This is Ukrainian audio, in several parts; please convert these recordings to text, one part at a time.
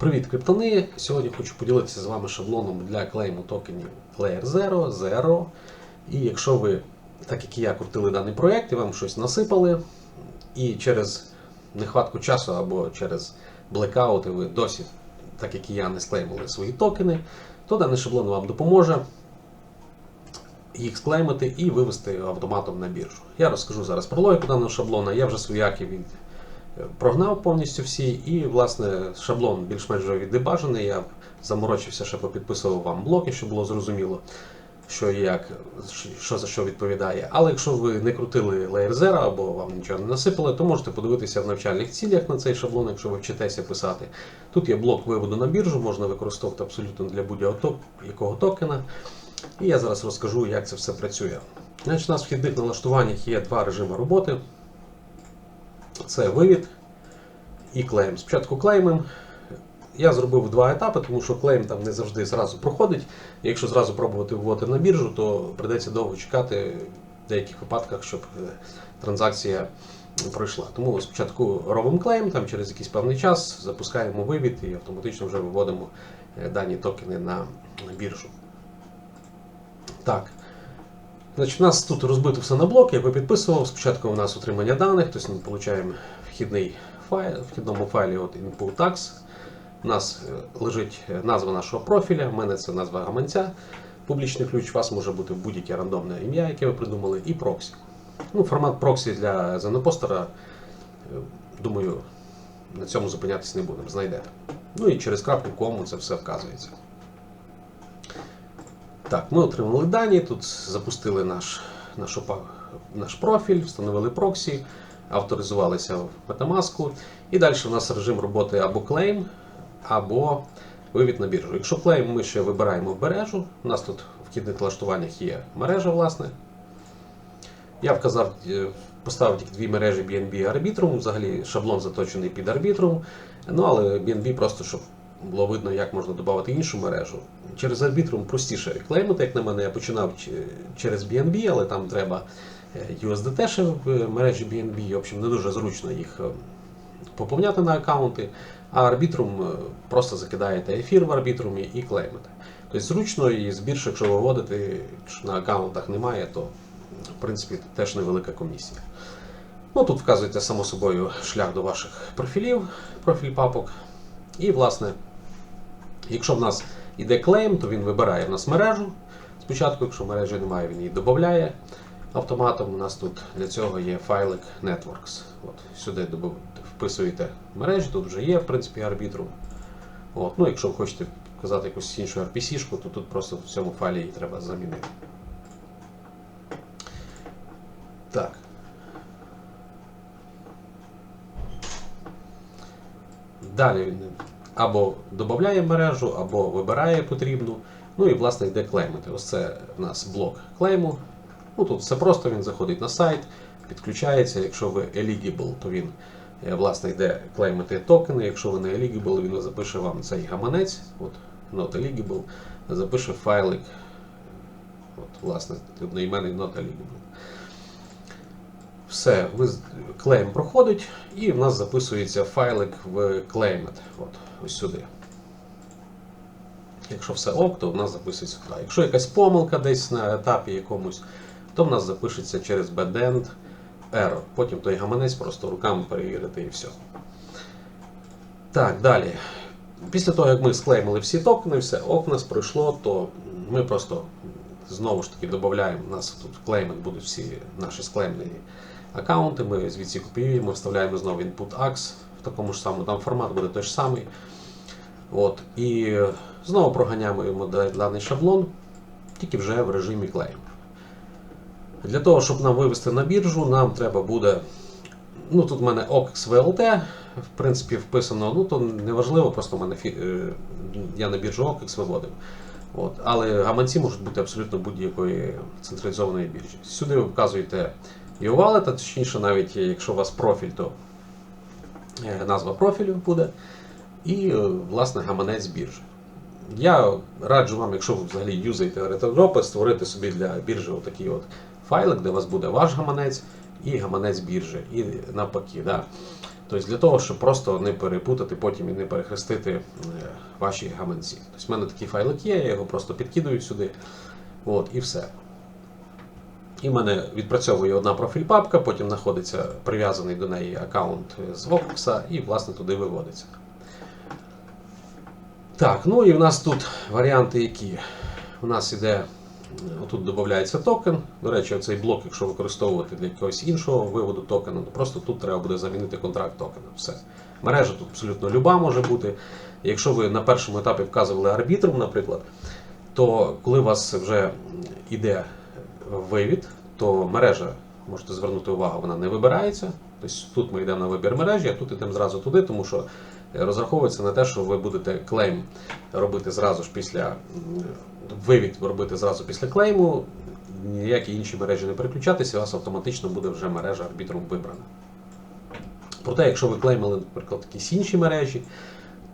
Привіт, криптони! Сьогодні хочу поділитися з вами шаблоном для клейму токенів Layer 0, Zero. І якщо ви, так як і я, крутили даний проєкт і вам щось насипали, і через нехватку часу або через блекаути ви досі, так як і я, не склеймили свої токени, то даний шаблон вам допоможе їх склеймити і вивести автоматом на біржу. Я розкажу зараз про логіку даного шаблона. Я вже свояки від прогнав повністю всі, і власне шаблон більш-менш віддебажений. Я заморочився, ще попідписував вам блоки, щоб було зрозуміло, що і як, що за що відповідає. Але якщо ви не крутили Zero або вам нічого не насипали, то можете подивитися в навчальних цілях на цей шаблон, якщо ви вчитеся писати. Тут є блок виводу на біржу, можна використовувати абсолютно для будь-якого токена. І я зараз розкажу, як це все працює. Значить, У нас в вхідних налаштуваннях є два режими роботи. Це вивід і клейм. Спочатку клеймим. Я зробив два етапи, тому що клейм там не завжди зразу проходить. Якщо зразу пробувати вводити на біржу, то прийдеться довго чекати в деяких випадках, щоб е, транзакція пройшла. Тому спочатку робимо клейм, там через якийсь певний час запускаємо вивід і автоматично вже виводимо е, дані токени на біржу. Так. Значить, У нас тут розбито все на блоки, я підписував. Спочатку у нас отримання даних, тобто ми отримуємо вхідний файл, в вхідному файлі от input tags. У нас е, лежить назва нашого профіля, в мене це назва гаманця. Публічний ключ, у вас може бути будь-яке рандомне ім'я, яке ви придумали, і проксі. Ну, Формат проксі для зенопостера, е, думаю, на цьому зупинятися не будемо, знайдете. Ну і через крапку кому це все вказується. Так, ми отримали дані, тут запустили наш, наш, наш профіль, встановили проксі, авторизувалися в Metamask. І далі у нас режим роботи або клейм, або вивід на біржу. Якщо клейм ми ще вибираємо мережу, у нас тут в вхідних налаштуваннях є мережа, власне. Я вказав, е, поставив тільки дві мережі BNB і Arbitrum, взагалі шаблон заточений під Arbitrum, ну але BNB просто, щоб було видно, як можна додати іншу мережу. Через Arbitrum простіше клеймити, як на мене, я починав через BNB, але там треба USDT ще в мережі BNB. В общем, не дуже зручно їх поповняти на аккаунти, а Arbitrum просто закидаєте ефір в Arbitrum і клеймите. Тобто зручно і збільше, якщо виводити, якщо на аккаунтах немає, то в принципі теж невелика комісія. Ну, Тут вказуєте, само собою, шлях до ваших профілів, профіль папок. І, власне, якщо в нас йде клейм, то він вибирає в нас мережу. Спочатку, якщо мережі немає, він її додає автоматом. У нас тут для цього є файлик Networks. От, Сюди вписуєте мережі, тут вже є, в принципі, арбітрум. От, ну, Якщо ви хочете вказати якусь іншу RPC-шку, то тут просто в цьому файлі її треба замінити. Так. Далі або додає мережу, або вибирає потрібну. Ну і власне йде клеймити. Ось це у нас блок клейму. Ну Тут все просто, він заходить на сайт, підключається. Якщо ви eligible, то він е, власне йде клеймити токени. Якщо ви не eligible, він запише вам цей гаманець. От, not eligible, запише файлик. От, власне, одноіменний not eligible. Все, клейм проходить, і в нас записується файлик в Claimed. От, ось сюди. Якщо все ок, то в нас записується туди. Якщо якась помилка десь на етапі якомусь, то в нас запишеться через backend error. Потім той гаманець просто руками перевірити і все. Так, далі. Після того, як ми склеймили всі токени, все ок у нас пройшло, то ми просто знову ж таки додаємо, у нас тут в клеймах будуть всі наші склеймлені аккаунти, ми звідси копіюємо, вставляємо знову input AX в такому ж самому, там формат буде той ж самий. От, І знову проганяємо даний шаблон, тільки вже в режимі клейм. Для того, щоб нам вивести на біржу, нам треба буде. Ну Тут в мене OKX в принципі, вписано, ну то неважливо, просто в мене я на біржу OKX виводив. От. Але гаманці можуть бути абсолютно будь-якої централізованої біржі. Сюди ви вказуєте і wallet, точніше, навіть якщо у вас профіль, то назва профілю буде. І, власне, гаманець біржі. Я раджу вам, якщо ви взагалі юзаєте ретогропи, створити собі для біржі отакий от файлик, де у вас буде ваш гаманець і гаманець біржі. І навпаки. Да. Тобто для того, щоб просто не перепутати потім і не перехрестити е, ваші гаманці. Тобто в мене такий файлик є, я його просто підкидаю сюди. От, і все. І в мене відпрацьовує одна профіль папка, потім знаходиться прив'язаний до неї аккаунт з Opix, і власне туди виводиться. Так, ну і в нас тут варіанти які. У нас іде, тут додається токен. До речі, цей блок, якщо використовувати для якогось іншого виводу токену, то просто тут треба буде замінити контракт токена. Все. Мережа тут абсолютно люба може бути. Якщо ви на першому етапі вказували арбітром, наприклад, то коли у вас вже йде вивід, то мережа, можете звернути увагу, вона не вибирається. Тобто тут ми йдемо на вибір мережі, а тут йдемо зразу туди, тому що розраховується на те, що ви будете клейм робити зразу ж після вивід робити зразу після клейму, ніякі інші мережі не переключатися, у вас автоматично буде вже мережа арбітром вибрана. Проте, якщо ви клеймили, наприклад, якісь інші мережі,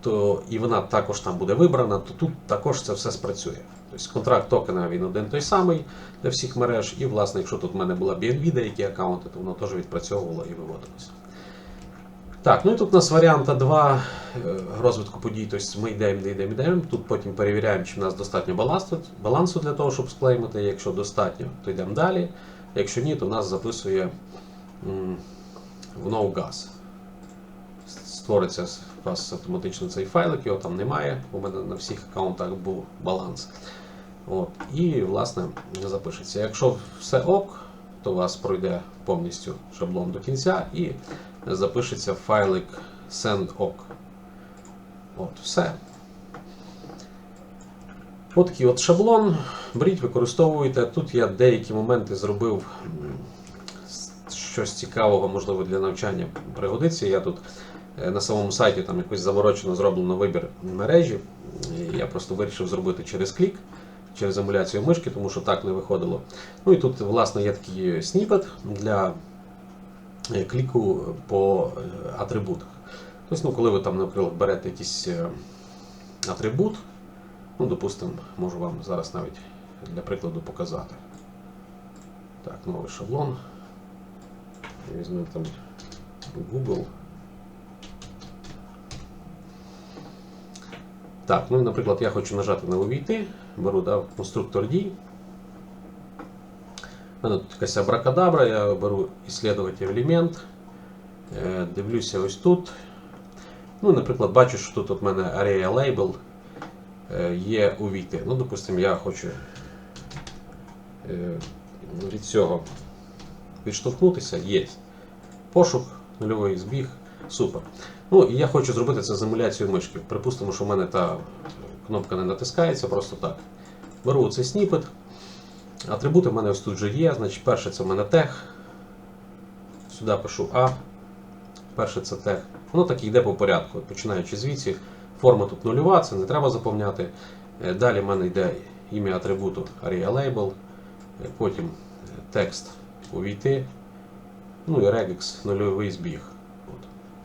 то і вона також там буде вибрана, то тут також це все спрацює. Тобто контракт токена він один той самий для всіх мереж, і, власне, якщо тут в мене була BNB деякі аккаунти, то воно теж відпрацьовувало і виводилося. Так, ну і тут у нас варіанта 2 е, розвитку подій. Тобто ми йдемо, йдемо, йдемо, йдемо. Тут потім перевіряємо, чи в нас достатньо балансу, для того, щоб склеймити. Якщо достатньо, то йдемо далі. Якщо ні, то нас записує в NoGAS. Створиться вас автоматично цей файлик, його там немає. У мене на всіх аккаунтах був баланс. От. І, власне, запишеться. Якщо все ок, то у вас пройде повністю шаблон до кінця і запишеться файлик send.ok. От, все. От такий от шаблон. Беріть, використовуйте. Тут я деякі моменти зробив щось цікавого, можливо, для навчання пригодиться. Я тут на самому сайті там якось заморочено зроблено вибір мережі. Я просто вирішив зробити через клік, через емуляцію мишки, тому що так не виходило. Ну і тут, власне, є такий сніпет для е, кліку по е, атрибутах. Тобто, ну, коли ви там, наприклад, берете якийсь е, атрибут, ну, допустимо, можу вам зараз навіть для прикладу показати. Так, новий шаблон. Візьмемо там Google. Так, ну, наприклад, я хочу нажати на увійти, беру да, конструктор дій. У тут якась абракадабра, я беру исследователь елемент, е, дивлюся ось тут. Ну, наприклад, бачу, що тут в мене area label е, є увійти. Ну, допустимо, я хочу е, від цього відштовхнутися, є. Пошук, нульовий збіг, супер. Ну і я хочу зробити це з емуляцією мишки. Припустимо, що в мене та кнопка не натискається просто так. Беру цей сніпет. Атрибути в мене ось тут вже є. Значить, перше це в мене тег. Сюди пишу А. Перше це тег. Воно так і йде по порядку. Починаючи звідси, форма тут нульова, це не треба заповняти. Е, Далі в мене йде ім'я атрибуту ARIA Label, е, потім е, текст увійти, ну і regex нульовий збіг.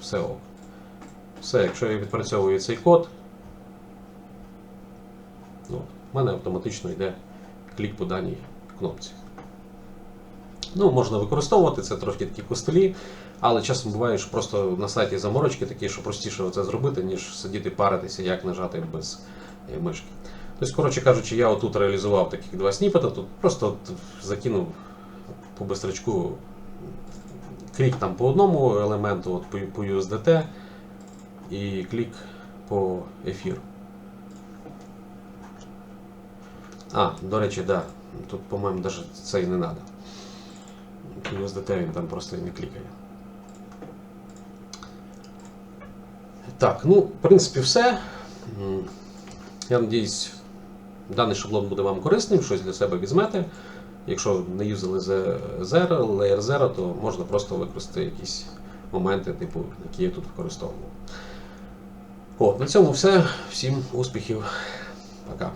Все ок. Все, якщо я відпрацьовую цей код, ну, в мене автоматично йде клік по даній кнопці. Ну, можна використовувати, це трошки такі костелі, але часом буває, що просто на сайті заморочки такі, що простіше це зробити, ніж сидіти паритися, як нажати без е, мишки. Тобто, коротше кажучи, я отут реалізував таких два сніпета, тут просто закинув по бистрачку клік там по одному елементу, от по, USDT, і клік по ефір. А, до речі, да. Тут, по-моєму, навіть це і не треба. USDT він там просто не клікає. Так, ну, в принципі, все. Я надіюсь, даний шаблон буде вам корисним, щось для себе візьмете. Якщо не юзали Zero, Layer Zero, то можна просто використати якісь моменти, типу, які я тут використовував. О, на цьому все. Всім успіхів. Пока.